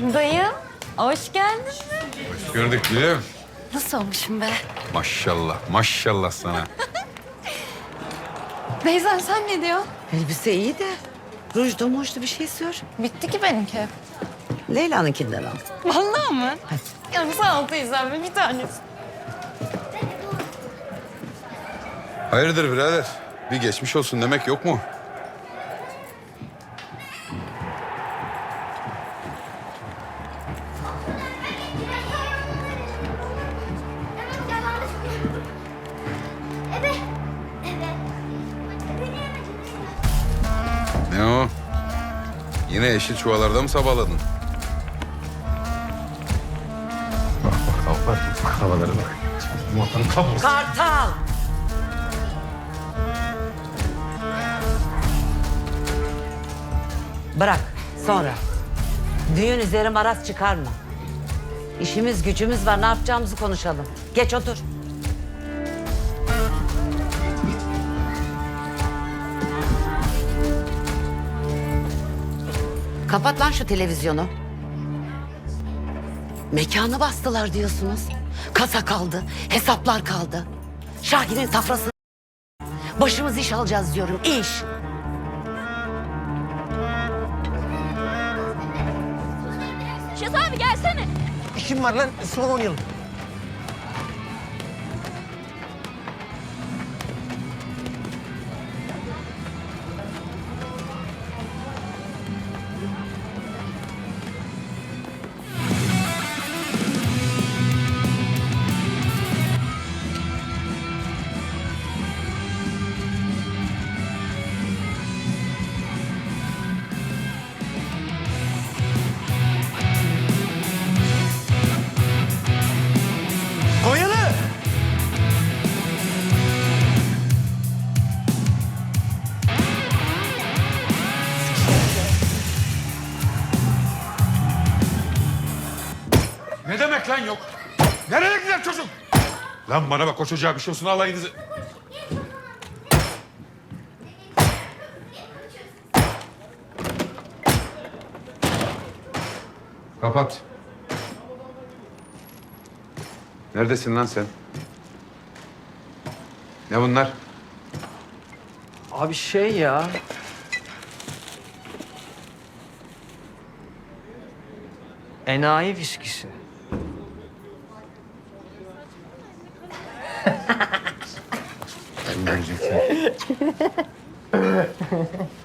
Dayı, hoş geldin. Gördük gülüm. Nasıl olmuşum be? Maşallah, maşallah sana. Beyza sen ne diyorsun? Elbise iyi de rujdu mujdu bir şey sür. Bitti ki benimki. Leyla'nınkinden al. Vallahi mı? Yani sağ ol teyzem bir tanesi. Hayırdır birader? Bir geçmiş olsun demek yok mu? Yine yeşil çuvalarda mı sabahladın? Bak bak bak bak havalara bak. Motorun kabuğu. Kartal! Bırak sonra. Düğün üzeri maraz çıkarma. İşimiz gücümüz var ne yapacağımızı konuşalım. Geç otur. Kapat lan şu televizyonu. Mekanı bastılar diyorsunuz. Kasa kaldı, hesaplar kaldı. Şahin'in tafrası. Başımız iş alacağız diyorum, iş. Şez abi gelsene. İşim var lan. Son oynayalım. Demek lan yok? Nereye gider çocuk? Lan bana bak o çocuğa bir şey olsun alayınızı. Kapat. Neredesin lan sen? Ne bunlar? Abi şey ya. Enayi viskisi. göreceksin.